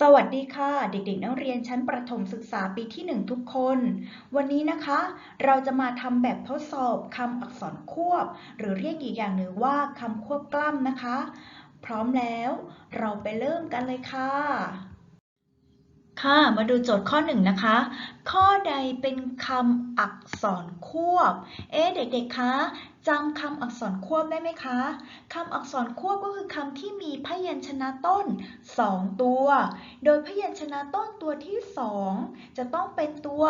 สวัสดีค่ะ เด็กๆ นักเรียนชั้นประถมศึกษาปีที่ 1 ทุกคน วันนี้นะคะ เราจะมาทำแบบทดสอบคำอักษรควบ หรือเรียกอีกอย่างหนึ่งว่าคำควบกล้ำนะคะ พร้อมแล้ว เราไปเริ่มกันเลยค่ะ ค่ะมาดูโจทย์ข้อหนึ่งนะคะ ข้อใดเป็นคำอักษรควบ เอ๊ะเด็กๆคะ จำคำอักษรควบได้ไหมคะ คำอักษรควบก็คือคำที่มีพยัญชนะต้น 2 ตัว โดยพยัญชนะต้นตัวที่ 2 จะต้องเป็นตัว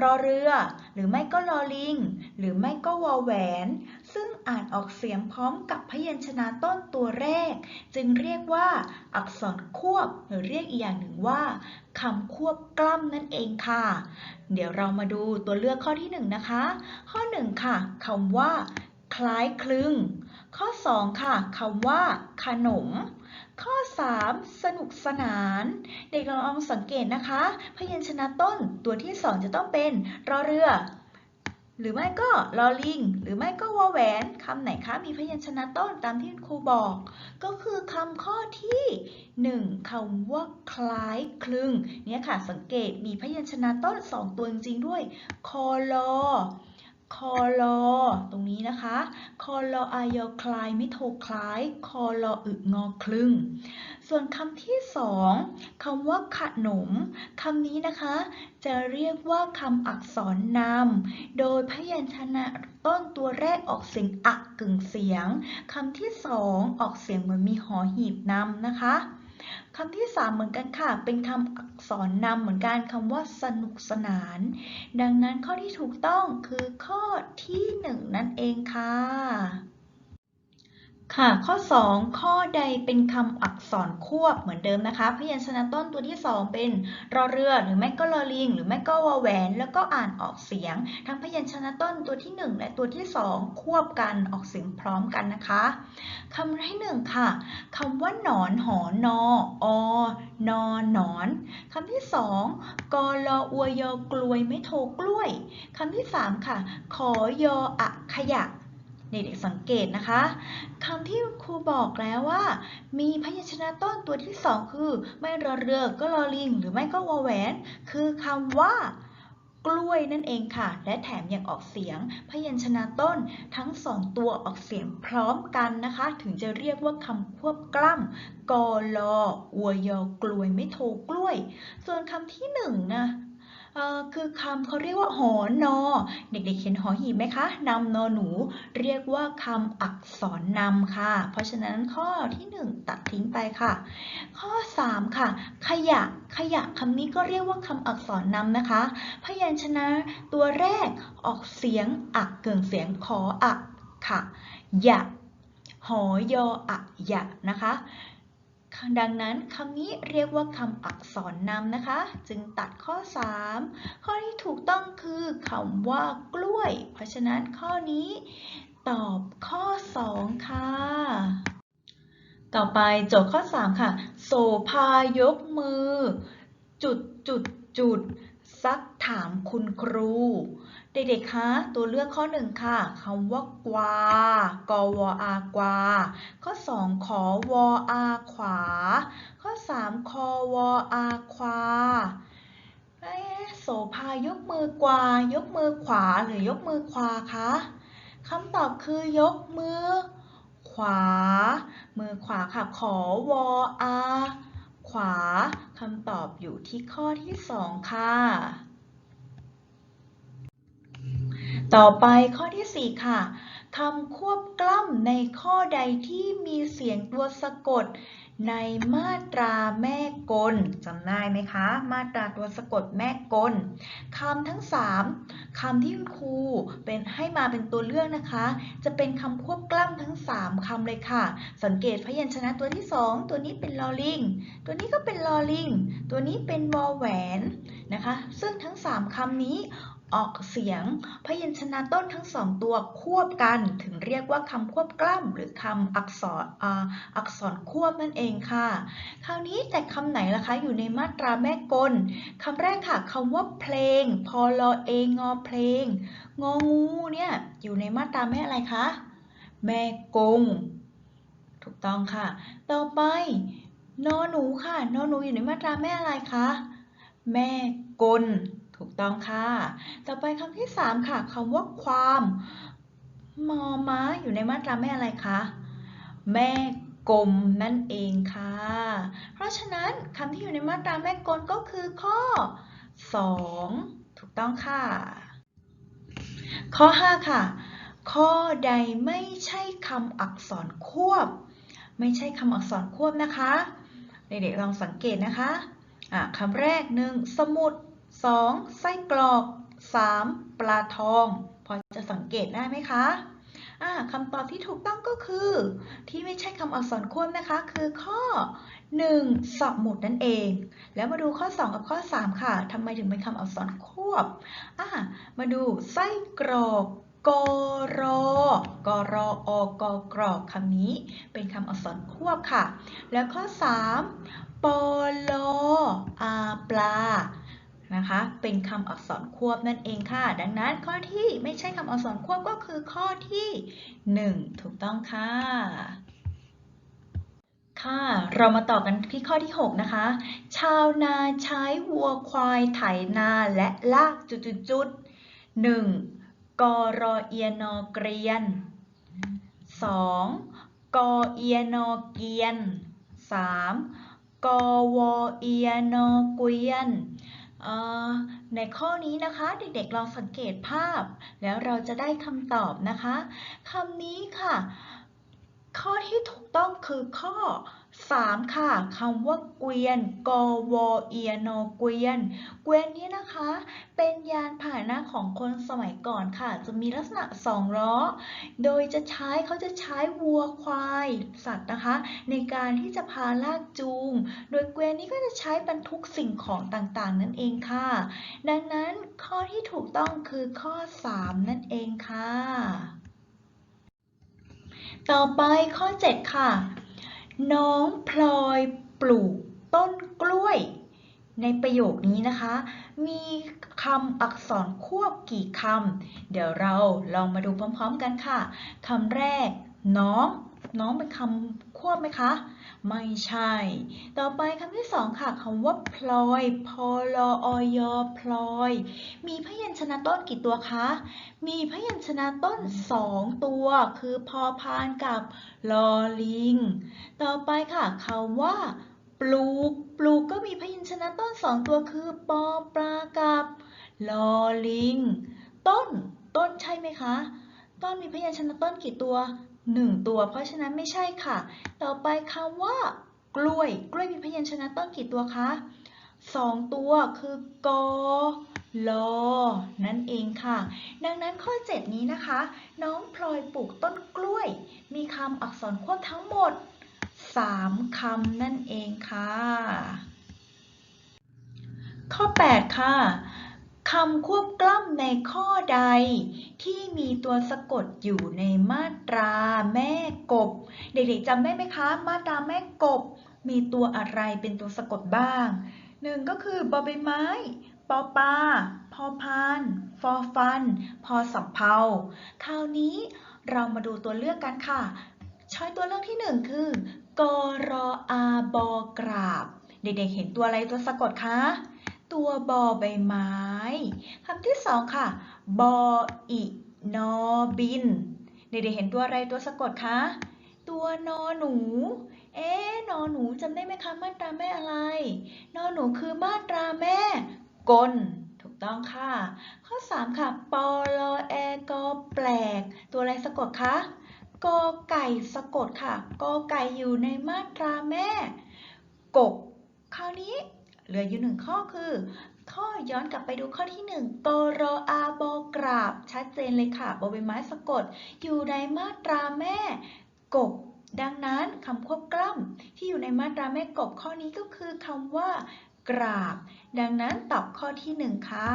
รอเรือ หรือไม่ก็ลอลิง หรือไม่ก็วอแหวน ซึ่งอ่านออกเสียงพร้อมกับพยัญชนะต้นตัวแรก จึงเรียกว่า อักษรควบหรือเรียกอีกอย่างหนึ่งว่าคำควบกล้ำนั่นเองค่ะ เดี๋ยวเรามาดูตัวเลือกข้อที่1นะคะ ข้อ 1 ค่ะคำว่า คล้ายคลึง ข้อ 2 ค่ะคำว่า ขนมข้อ 3 สนุกสนาน เด็กลองสังเกตนะคะ พยัญชนะต้นตัวที่ 2 จะต้องเป็นรอเรือ หรือไม่ก็ลอลิง หรือไม่ก็วอแหวนคำไหนคะมีพยัญชนะต้นตามที่ครูบอก ก็คือคำข้อที่ 1คำว่าคล้ายคลึงเนี่ยค่ะสังเกตมีพยัญชนะต้น 2 ตัวจริงด้วยคอลอ คอลอตรงนี้นะคะ คอลออายอคลายไม่โทคล้าย คอลออึงอคลึง ส่วนคำที่สองคำว่าขนมคำนี้นะคะ จะเรียกว่าคำอักษรนำโดยพยัญชนะต้นตัวแรกออกเสียงอักกึ่งเสียงคำที่สองออกเสียงเหมือนมีหอหีบนำนะคะ คำที่ 3 เหมือนกันค่ะ เป็นคำอักษรนำเหมือนกันคำว่าสนุกสนาน ดังนั้นข้อที่ถูกต้องคือข้อที่ 1 นั่นเองค่ะ ค่ะ ข้อ 2 ข้อใดเป็นคำอักษรควบเหมือนเดิมนะคะ พยัญชนะต้นตัวที่ 2 เป็นรอเรือหรือไม่ก็ลอลิง หรือไม่ก็วอแหวน แล้วก็อ่านออกเสียง ทั้งพยัญชนะต้นตัวที่ 1 และตัวที่ 2 ควบกันออกเสียงพร้อมกันนะคะคำที่หนึ่งค่ะคำว่าหนอนหอนออนอหนอนคำที่สองกอลออวยอกลวยไม่โทกล้วยคำที่สามค่ะ ขอยออะขยะ เด็กๆสังเกตนะคะคำที่ครูบอกแล้วว่า มีพยัญชนะต้นตัวที่สองคือ ไม่รอเรือก็รอลิง หรือไม่ก็วอแหวน คือคำว่ากล้วยนั่นเองค่ะ และแถมยังออกเสียง พยัญชนะต้นทั้งสองตัวออกเสียงพร้อมกันนะคะ ถึงจะเรียกว่าคำควบกล้ำกอลออวยอกลวยไม่โทกล้วย ส่วนคำที่หนึ่งนะ คือคำเขาเรียกว่าหอนอ เด็กๆเห็นหอหีบไหมคะนำนอหนู เรียกว่าคำอักษรนำค่ะ เพราะฉะนั้นข้อที่ 1 ตัดทิ้งไปค่ะ ข้อ 3 ค่ะ ขยะขยะคำนี้ก็เรียกว่าคำอักษรนำนะคะ พยัญชนะตัวแรกออกเสียงอักเกิงเสียงขออักค่ะยะหอยออะยะนะคะ ดังนั้นคำนี้เรียกว่าคำอักษรนำนะคะ จึงตัดข้อ 3 ข้อที่ถูกต้องคือคำว่ากล้วย เพราะฉะนั้นข้อนี้ตอบข้อ 2 ค่ะ ต่อไปโจทย์ข้อ 3 ค่ะ โสภายกมือ จุดจุดจุดซักถามคุณครู เด็กๆ คะ ตัวเลือกข้อหนึ่งค่ะ คำว่ากวา กวอากวา ข้อสองขอวออาขวา ข้อสามคอวออาควาโสภายกมือกวา ยกมือขวาหรือยกมือควาคะคำตอบคือยกมือ ขวา มือขวาค่ะ ขอวออา ขวา คำตอบอยู่ที่ข้อที่สองค่ะ ต่อไปข้อที่ 4 ค่ะคำควบกล้ำในข้อใดที่มีเสียงตัวสะกด ในมาตราแม่กลจำได้ไหมคะ มาตราตัวสะกดแม่กลคำทั้ง 3คำที่ครูเป็นให้มาเป็นตัวเลือกนะคะ จะเป็นคำควบกล้ำทั้ง 3คำเลยค่ะ สังเกตพยัญชนะตัวที่ 2 ตัวนี้เป็นลอลิงตัวนี้ก็เป็นลอลิงตัวนี้เป็นวอแหวนนะคะ ซึ่งทั้ง 3คำนี้ ออกเสียง พยัญชนะต้นทั้งสองตัวควบกัน ถึงเรียกว่าคำควบกล้ำหรือคำอักษรอักษรควบนั่นเองค่ะ คราวนี้แต่คำไหนล่ะคะอยู่ในมาตราแม่กลคำแรกค่ะคำว่าเพลง พอลอเองอเพลง งองูเนี่ยอยู่ในมาตราแม่อะไรคะแม่กง ถูกต้องค่ะ ต่อไปนอหนูค่ะนอหนูอยู่ในมาตราแม่อะไรคะแม่กล ถูกต้องค่ะ ต่อไปคำที่สามค่ะคำว่าความมอม้าอยู่ในมาตราแม่อะไรคะ แม่กลมนั่นเองค่ะ เพราะฉะนั้นคำที่อยู่ในมาตราแม่กลก็คือข้อ 2 ถูกต้องค่ะ ข้อ 5 ค่ะ ข้อใดไม่ใช่คำอักษรควบ ไม่ใช่คำอักษรควบนะคะ เด็กๆลองสังเกตนะคะะคำแรก 1. สมุด 2. ไส้กรอก 3. ปลาทอง พอจะสังเกตได้ไหมคะคำตอบที่ถูกต้องก็คือ ที่ไม่ใช่คำอักษรควบนะคะ คือข้อ 1. สอบหมุดนั่นเอง แล้วมาดูข้อ 2 กับข้อ 3 ค่ะทำไมถึงเป็นคำอักษรควบมาดูไส้กรอกกรอกรออกกรอกคำนี้ เป็นคำอักษรควบค่ะ แล้วข้อ 3 ปลอาปลา นะคะ เป็นคำอักษรควบนั่นเองค่ะ ดังนั้นข้อที่ไม่ใช่คำอักษรควบก็คือข้อที่ 1 ถูกต้องค่ะค่ะ เรามาต่อกันที่ข้อที่ 6 นะคะ ชาวนาใช้วัวควายไถนาและลากจุดๆๆหนึ่งกอรอเอียนอเกรียน 2. กอเอียนอเกียน 3. กอวอเอียนอเกวียน ในข้อนี้นะคะเด็กๆลองสังเกตภาพ แล้วเราจะได้คำตอบนะคะคำนี้ค่ะ ข้อที่ถูกต้องคือข้อ 3 ค่ะคำว่าเกวียนกอวเอียนอเกวียน เกวียนนี้นะคะ เป็นยานพาหนะของคนสมัยก่อนค่ะ จะมีลักษณะสองล้อ โดยจะใช้เขาจะใช้วัวควายสัตว์นะคะ ในการที่จะพาลากจูง โดยเกวียนนี้ก็จะใช้บรรทุกสิ่งของต่างๆ นั่นเองค่ะ ดังนั้นข้อที่ถูกต้องคือข้อ 3 นั่นเองค่ะ ต่อไปข้อ 7 ค่ะ น้องพลอยปลูกต้นกล้วย ในประโยคนี้นะคะ มีคำอักษรควบกี่คำเดี๋ยวเราลองมาดูพร้อมๆกันค่ะคำแรก น้อง น้องเป็นคำควบไหมคะ ไม่ใช่ ต่อไปคำที่สองค่ะคำว่าพลอยพลออยพลอย มีพยัญชนะต้นกี่ตัวคะ มีพยัญชนะต้นสองตัว คือพอพานกับลอลิง ต่อไปค่ะคำว่าปลูก ปลูกก็มีพยัญชนะต้นสองตัวคือปอปลากับลอลิง ต้น ต้นใช่ไหมคะ ต้นมีพยัญชนะต้นกี่ตัว หนึ่งตัว เพราะฉะนั้นไม่ใช่ค่ะ ต่อไปคำว่ากล้วย กล้วยมีพยัญชนะต้นกี่ตัวคะสองตัวคือกอลอนั่นเองค่ะ ดังนั้นข้อ 7 นี้นะคะ น้องพลอยปลูกต้นกล้วย มีคำอักษรควบทั้งหมด 3คำนั่นเองค่ะ ข้อ 8 ค่ะ คำควบกล้ำในข้อใด ที่มีตัวสะกดอยู่ในมาตราแม่กบ เด็กๆจำได้ไหมคะ มาตราแม่กบ มีตัวอะไรเป็นตัวสะกดบ้างหนึ่งก็คือบอใบไม้ปอปลาพอพาน ฟอฟัน พอสำเพาคราวนี้เรามาดูตัวเลือกกันค่ะ ช้อยตัวเลือกที่หนึ่งคือกรออาบอกราบ เด็กๆเห็นตัวอะไรตัวสะกดคะ ตัวบอใบไม้คำที่สองค่ะ บออินอบิน เด็กๆเห็นตัวอะไรตัวสะกดคะ ตัวนอหนู เอ๊ะนอหนูจำได้ไหมคะมาตราแม่อะไร นอหนูคือมาตราแม่กลถูกต้องค่ะ ข้อ 3 ค่ะ ปอลอแอกอแปลก ตัวอะไรสะกดคะกอไก่สะกดค่ะ กอไก่อยู่ในมาตราแม่กบคราวนี้ เหลืออยู่หนึ่งข้อคือ ข้อย้อนกลับไปดูข้อที่1กรออาบกราบ ชัดเจนเลยค่ะบอใบไม้สะกด อยู่ในมาตราแม่กบ ดังนั้นคำควบกล้ำที่อยู่ในมาตราแม่กบข้อนี้ก็คือคำว่า กราบ ดังนั้นตอบข้อที่ 1 ค่ะ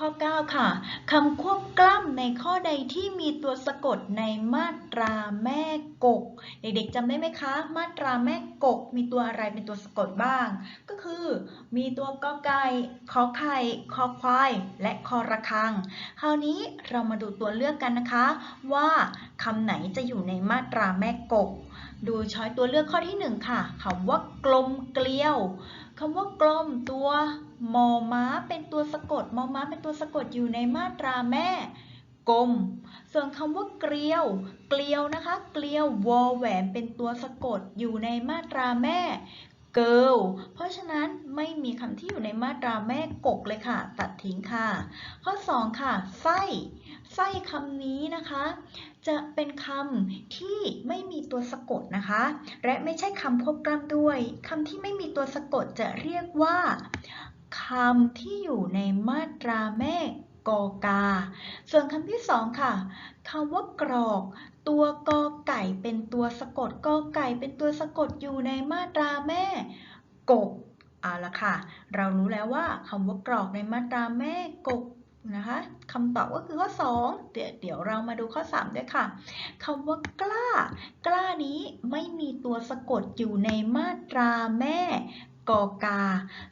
ข้อ 9 ค่ะ คำควบกล้ำในข้อใดที่มีตัวสะกดในมาตราแม่กก เด็กๆจำได้ไหมคะ มาตราแม่กก มีตัวอะไรเป็นตัวสะกดบ้าง ก็คือ มีตัวกอไก่ขอไข่คอควาย และคอระฆัง คราวนี้เรามาดูตัวเลือกกันนะคะ ว่าคำไหนจะอยู่ในมาตราแม่กก ดูช้อยตัวเลือกข้อที่ 1 ค่ะคำว่ากลมเกลียวคำว่ากลมตัว มอม้าเป็นตัวสะกด มอม้าเป็นตัวสะกดอยู่ในมาตราแม่ กลม ส่วนคำว่าเกลียว เกลียวนะคะ เกลียววอแหวนเป็นตัวสะกดอยู่ในมาตราแม่ เกิลเพราะฉะนั้นไม่มีคำที่อยู่ในมาตราแม่กกเลยค่ะ ตัดทิ้งค่ะ ข้อ 2 ค่ะ ไส้ ไส้คำนี้นะคะ จะเป็นคำที่ไม่มีตัวสะกดนะคะ และไม่ใช่คำควบกล้ำด้วยคำที่ไม่มีตัวสะกดจะเรียกว่า คำที่อยู่ในมาตราแม่กอกา ส่วนคำที่สองค่ะคำว่ากรอก ตัวกอไก่เป็นตัวสะกดกอไก่เป็นตัวสะกดอยู่ในมาตราแม่กกเอาละค่ะ เรารู้แล้วว่าคำว่ากรอกในมาตราแม่กกนะคะคำตอบก็คือข้อ 2 เดี๋ยวเดี๋ยวเรามาดูข้อ 3 ด้วยค่ะคำว่ากล้า กล้านี้ไม่มีตัวสะกดอยู่ในมาตราแม่ กอกา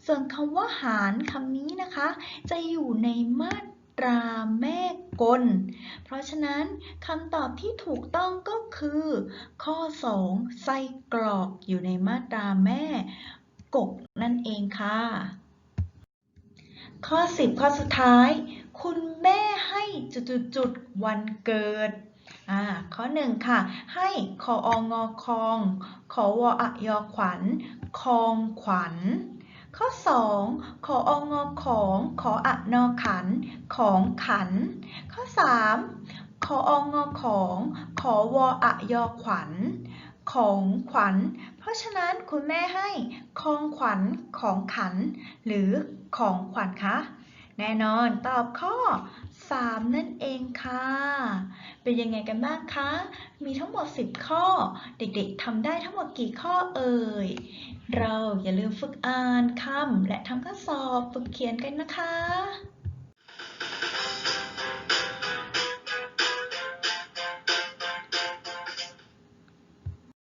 ส่วนคำว่าหารคำนี้นะคะ จะอยู่ในมาตราแม่กล เพราะฉะนั้นคำตอบที่ถูกต้องก็คือ ข้อ 2 ไส้กรอกอยู่ในมาตราแม่กกนั่นเองค่ะ ข้อ 10 ข้อสุดท้าย คุณแม่ให้จุดๆๆวันเกิด อ่าข้อ1ค่ะ ให้คอองอคองขอวออะยอขวัญ คองขวัญ ข้อ 2 ขอองอของขออะนอขัน ของขัน ข้อ 3 ขอองอของขอวออะยอขวัญ ของขวัญ เพราะฉะนั้นคุณแม่ให้คองขวัญของขัน หรือของขวัญคะ แน่นอนตอบข้อ 3 นั่นเองค่ะ เป็นยังไงกันบ้างคะ มีทั้งหมด 10 ข้อ เด็กๆทำได้ทั้งหมดกี่ข้อเอ่ย เราอย่าลืมฝึกอ่านคำและทำข้อสอบฝึกเขียนกันนะคะ